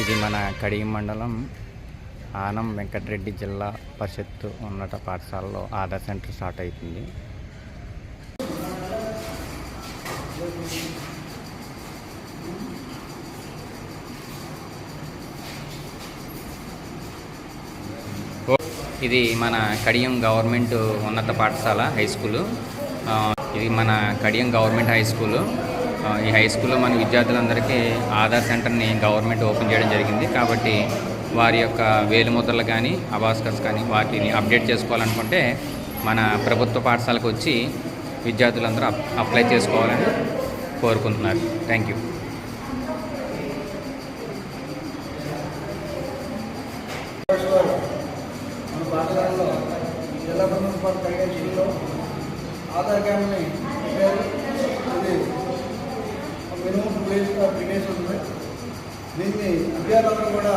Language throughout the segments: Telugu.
ఇది మన కడియం మండలం ఆనం వెంకటరెడ్డి జిల్లా పరిషత్తు ఉన్నత పాఠశాలలో ఆధార్ సెంటర్ స్టార్ట్ అవుతుంది ఇది మన కడియం గవర్నమెంట్ ఉన్నత పాఠశాల హై స్కూలు. ఇది మన కడియం గవర్నమెంట్ హై స్కూలు. ఈ హై స్కూల్లో మన విద్యార్థులందరికీ ఆధార్ సెంటర్ని గవర్నమెంట్ ఓపెన్ చేయడం జరిగింది. కాబట్టి వారి యొక్క వేలిముద్రలు కానీ అబాస్కర్స్ కానీ వాటిని అప్డేట్ చేసుకోవాలనుకుంటే మన ప్రభుత్వ పాఠశాలకు వచ్చి విద్యార్థులందరూ అప్- అప్లై చేసుకోవాలని కోరుకుంటున్నారు. థ్యాంక్ యూ జిల్లా ఆధార్ క్యాంప్ని మినిమం టూ డేస్గా త్రీ డేస్ ఉంది దీన్ని విద్యార్థులందరూ కూడా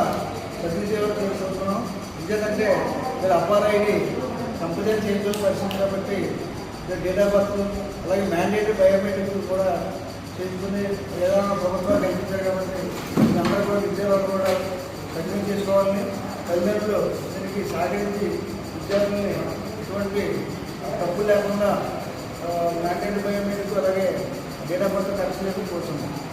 సద్వినియోగం చేసుకుంటున్నాం ఎందుకంటే మీరు అప్పార్ ఐడి కంపల్సరీ చేయించాల్సిన పరిస్థితి కాబట్టి డేట్ ఆఫ్ బర్త్ అలాగే మ్యాండేటరీ బయోమెట్రిక్ కూడా చేసుకుని ఏదైనా ప్రభుత్వాలు కల్పించారు కాబట్టి అందరూ కూడా విద్యార్థులు కూడా కంటిన్యూ చేసుకోవాలని తల్లిదండ్రులు దీనికి సహకరించి విద్యార్థుల్ని ఎటువంటి తప్పు లేకుండా మ్యాండేటరీ బయోమెట్రిక్ అలాగే డేట్ ఆఫ్ బర్త్ ఖర్చు లేకుండా